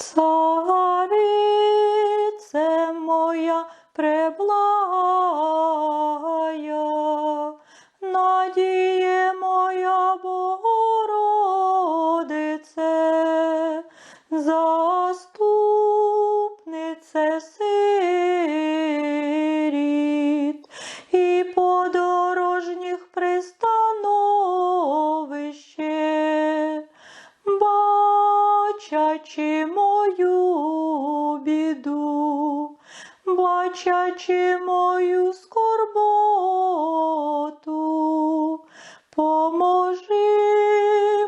Царице моя преблагая, надіє моя Богородице, заступнице бачачи мою біду, бачачи мою скорботу, поможи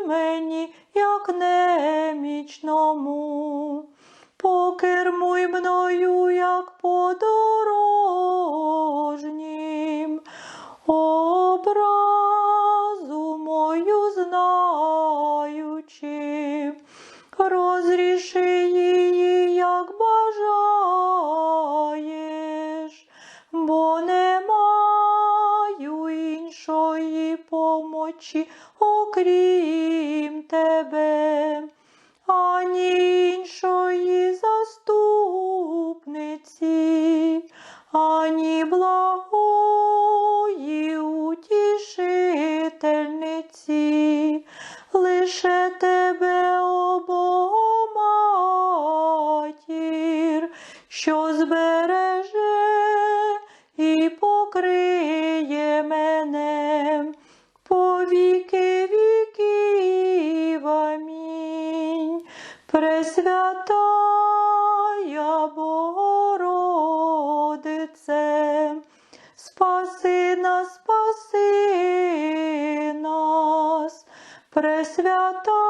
мені, як немічному, покермуй мною, як подорожнім, розріши її, як бажаєш, бо не маю іншої помочі, окрім тебе, ані іншої заступниці, ані благої утішительниці, лише тебе, що збереже і покриє мене по віки віків. Амінь. Пресвятая Богородице, спаси нас, спаси нас, Пресвятая